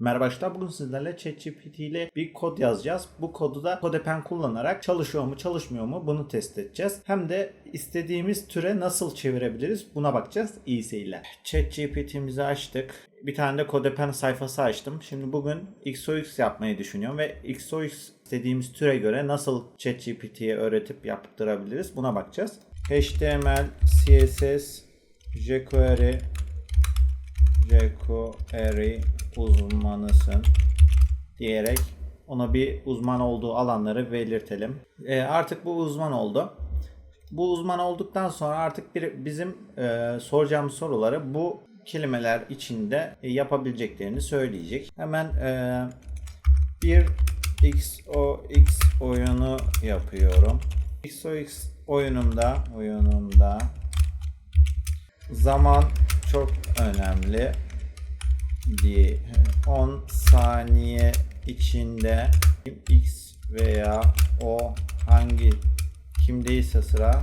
Merhaba arkadaşlar bugün sizlerle ChatGPT ile bir kod yazacağız. Bu kodu da CodePen kullanarak çalışıyor mu çalışmıyor mu bunu test edeceğiz. Hem de istediğimiz türe nasıl çevirebiliriz buna bakacağız. İyi seyirler. ChatGPT'mizi açtık. Bir tane de CodePen sayfası açtım. Şimdi bugün XOX yapmayı düşünüyorum ve XOX istediğimiz türe göre nasıl ChatGPT'ye öğretip yaptırabiliriz buna bakacağız. HTML, CSS, jQuery, jQuery uzmanısın diyerek ona bir uzman olduğu alanları belirtelim. E, artık bu uzman oldu. Bu uzman olduktan sonra artık bir, bizim e, soracağımız soruları bu kelimeler içinde e, yapabileceklerini söyleyecek. Hemen e, bir XOX oyunu yapıyorum. XOX oyunumda oyunumda zaman çok önemli diye 10 saniye içinde X veya o hangi kimdeyse sıra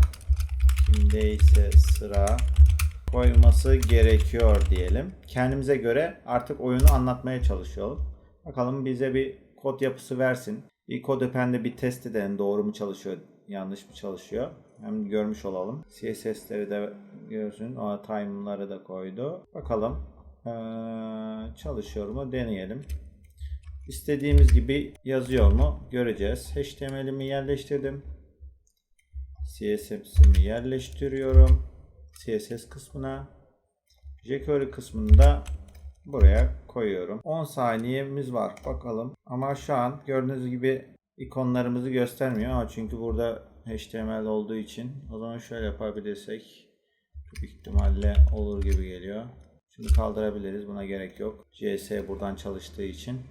kimdeyse sıra koyması gerekiyor diyelim. Kendimize göre artık oyunu anlatmaya çalışalım. Bakalım bize bir kod yapısı versin. Bir CodePen'de bir test edelim doğru mu çalışıyor, yanlış mı çalışıyor. Hem görmüş olalım. CSS'leri de görsün. O time'ları da koydu. Bakalım çalışıyor mu deneyelim. İstediğimiz gibi yazıyor mu göreceğiz. HTML'imi yerleştirdim. CSS'imi yerleştiriyorum. CSS kısmına. jQuery kısmını da buraya koyuyorum. 10 saniyemiz var. Bakalım. Ama şu an gördüğünüz gibi ikonlarımızı göstermiyor. Ama çünkü burada HTML olduğu için o zaman şöyle yapabilirsek büyük ihtimalle olur gibi geliyor. Şunu kaldırabiliriz. Buna gerek yok. CS buradan çalıştığı için.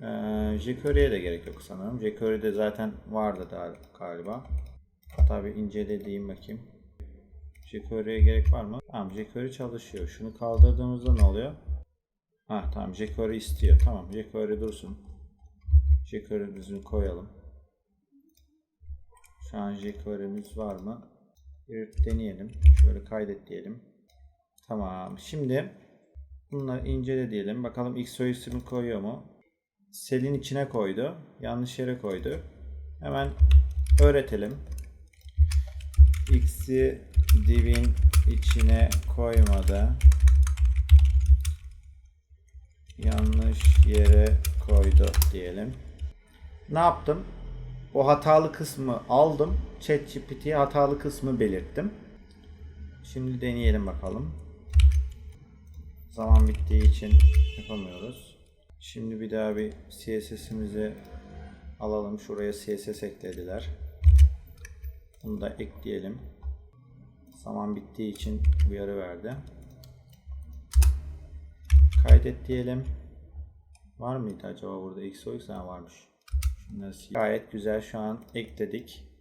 Ee, jQuery'e de gerek yok sanırım. jQuery'de zaten vardı da galiba. Hatta bir incelediğim bakayım. jQuery'e gerek var mı? Tamam jQuery çalışıyor. Şunu kaldırdığımızda ne oluyor? Ha tamam jQuery istiyor. Tamam jQuery dursun. jQuery'mizi koyalım. Şu an jQuery'miz var mı? Bir deneyelim. Şöyle kaydet diyelim. Tamam. Şimdi bunları incele diyelim. Bakalım XOX'imi koyuyor mu? Selin içine koydu. Yanlış yere koydu. Hemen öğretelim. X'i divin içine koymadı. Yanlış yere koydu diyelim. Ne yaptım? O hatalı kısmı aldım. ChatGPT'ye hatalı kısmı belirttim. Şimdi deneyelim bakalım. Zaman bittiği için yapamıyoruz. Şimdi bir daha bir CSS'imizi alalım. Şuraya CSS eklediler. Bunu da ekleyelim. Zaman bittiği için uyarı verdi. Kaydet diyelim. Var mıydı acaba burada XOX? Varmış. Şunları Gayet güzel şu an ekledik.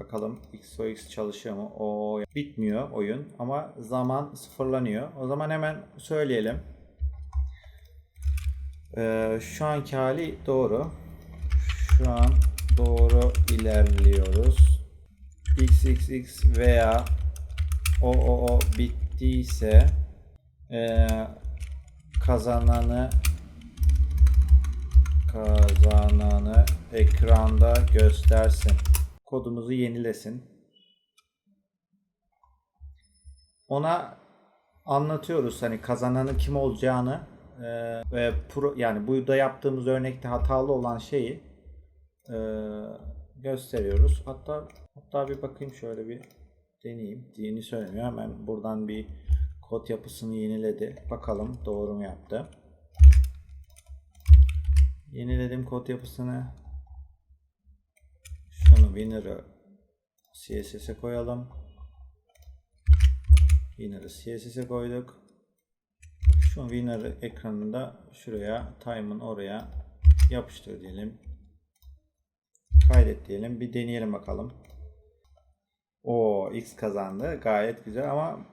Bakalım XOX çalışıyor mu? O bitmiyor oyun ama zaman sıfırlanıyor. O zaman hemen söyleyelim. Ee, şu anki hali doğru. Şu an doğru ilerliyoruz. XXX veya o o o bittiyse ee, kazananı kazananı ekranda göstersin. Kodumuzu yenilesin. Ona anlatıyoruz hani kazananın kim olacağını e, ve pro, yani bu da yaptığımız örnekte hatalı olan şeyi e, gösteriyoruz. Hatta hatta bir bakayım şöyle bir deneyeyim. Yeni söylemiyor. Hemen buradan bir kod yapısını yeniledi. Bakalım doğru mu yaptı. Yeniledim kod yapısını. Winner'ı CSS'e koyalım. Winner'ı CSS'e koyduk. Şu winner'ı ekranında şuraya time'ın oraya yapıştır diyelim. Kaydet diyelim. Bir deneyelim bakalım. O X kazandı. Gayet güzel ama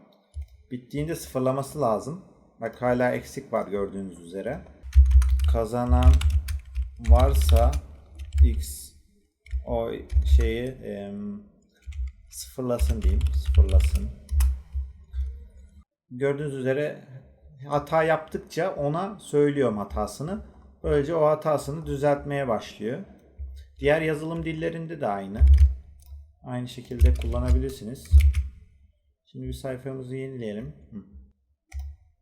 bittiğinde sıfırlaması lazım. Bak hala eksik var gördüğünüz üzere. Kazanan varsa X o şeyi e, sıfırlasın diyeyim. Sıfırlasın. Gördüğünüz üzere hata yaptıkça ona söylüyorum hatasını. Böylece o hatasını düzeltmeye başlıyor. Diğer yazılım dillerinde de aynı. Aynı şekilde kullanabilirsiniz. Şimdi bir sayfamızı yenileyelim.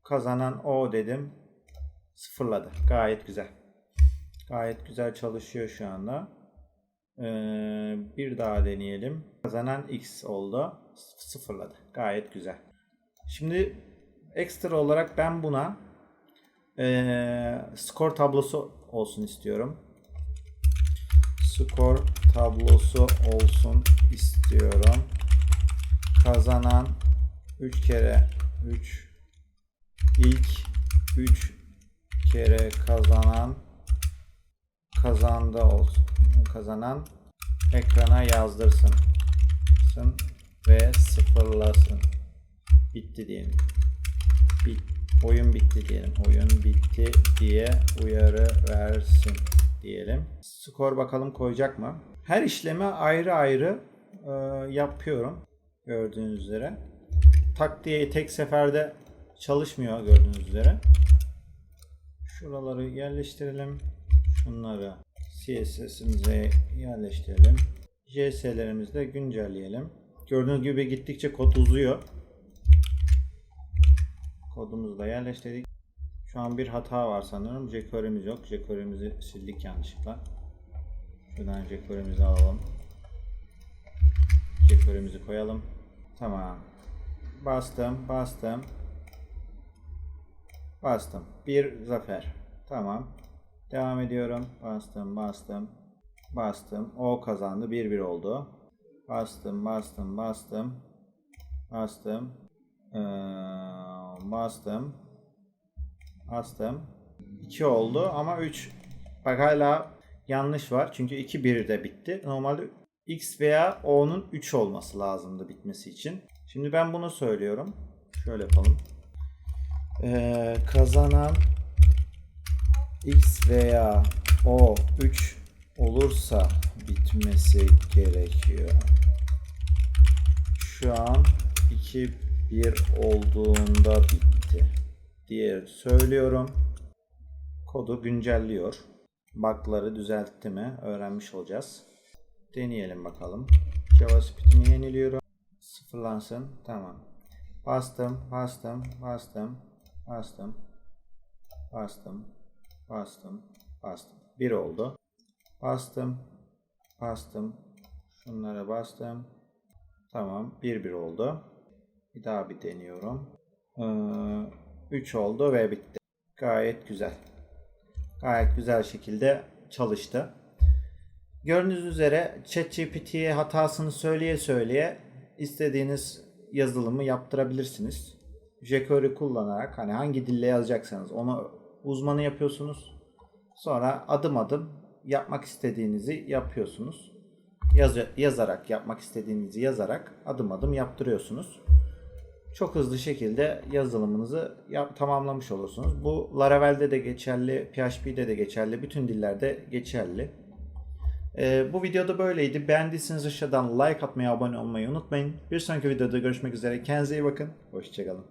Kazanan o dedim. Sıfırladı. Gayet güzel. Gayet güzel çalışıyor şu anda. Ee, bir daha deneyelim. Kazanan X oldu. Sıfırladı. Gayet güzel. Şimdi ekstra olarak ben buna ee, skor tablosu olsun istiyorum. Skor tablosu olsun istiyorum. Kazanan 3 kere 3 ilk 3 kere kazanan kazandı olsun. Kazanan ekrana yazdırsın. Sın ve sıfırlasın. Bitti diyelim. Bit, oyun bitti diyelim. Oyun bitti diye uyarı versin diyelim. Skor bakalım koyacak mı? Her işleme ayrı ayrı e, yapıyorum. Gördüğünüz üzere. Tak diye tek seferde çalışmıyor gördüğünüz üzere. Şuraları yerleştirelim. Şunları CSS'imize yerleştirelim. JS'lerimizi de güncelleyelim. Gördüğünüz gibi gittikçe kod uzuyor. Kodumuzu da yerleştirdik. Şu an bir hata var sanırım. jQuery'miz yok. jQuery'mizi sildik yanlışlıkla. Şuradan jQuery'mizi alalım. jQuery'mizi koyalım. Tamam. Bastım, bastım. Bastım. Bir zafer. Tamam. Devam ediyorum. Bastım, bastım. Bastım. O kazandı. 1-1 oldu. Bastım, bastım, bastım. Bastım. Ee, bastım. Bastım. 2 oldu ama 3. Bak hala yanlış var. Çünkü 2 de bitti. Normalde X veya O'nun 3 olması lazımdı bitmesi için. Şimdi ben bunu söylüyorum. Şöyle yapalım. Ee, kazanan X veya O 3 olursa bitmesi gerekiyor. Şu an 2 1 olduğunda bitti diye söylüyorum. Kodu güncelliyor. Bug'ları düzeltti mi öğrenmiş olacağız. Deneyelim bakalım. JavaScript'imi yeniliyorum. Sıfırlansın. Tamam. Bastım, bastım, bastım, bastım, bastım, bastım, bastım. Bir oldu. Bastım, bastım, şunlara bastım. Tamam, bir bir oldu. Bir daha bir deniyorum. 3 oldu ve bitti. Gayet güzel. Gayet güzel şekilde çalıştı. Gördüğünüz üzere ChatGPT'ye hatasını söyleye söyleye istediğiniz yazılımı yaptırabilirsiniz. jQuery kullanarak hani hangi dille yazacaksanız onu uzmanı yapıyorsunuz. Sonra adım adım yapmak istediğinizi yapıyorsunuz. Yaz, yazarak yapmak istediğinizi yazarak adım adım yaptırıyorsunuz. Çok hızlı şekilde yazılımınızı yap, tamamlamış olursunuz. Bu Laravel'de de geçerli, PHP'de de geçerli, bütün dillerde geçerli. Ee, bu videoda böyleydi. Beğendiyseniz aşağıdan like atmayı, abone olmayı unutmayın. Bir sonraki videoda görüşmek üzere. Kendinize iyi bakın. Hoşçakalın.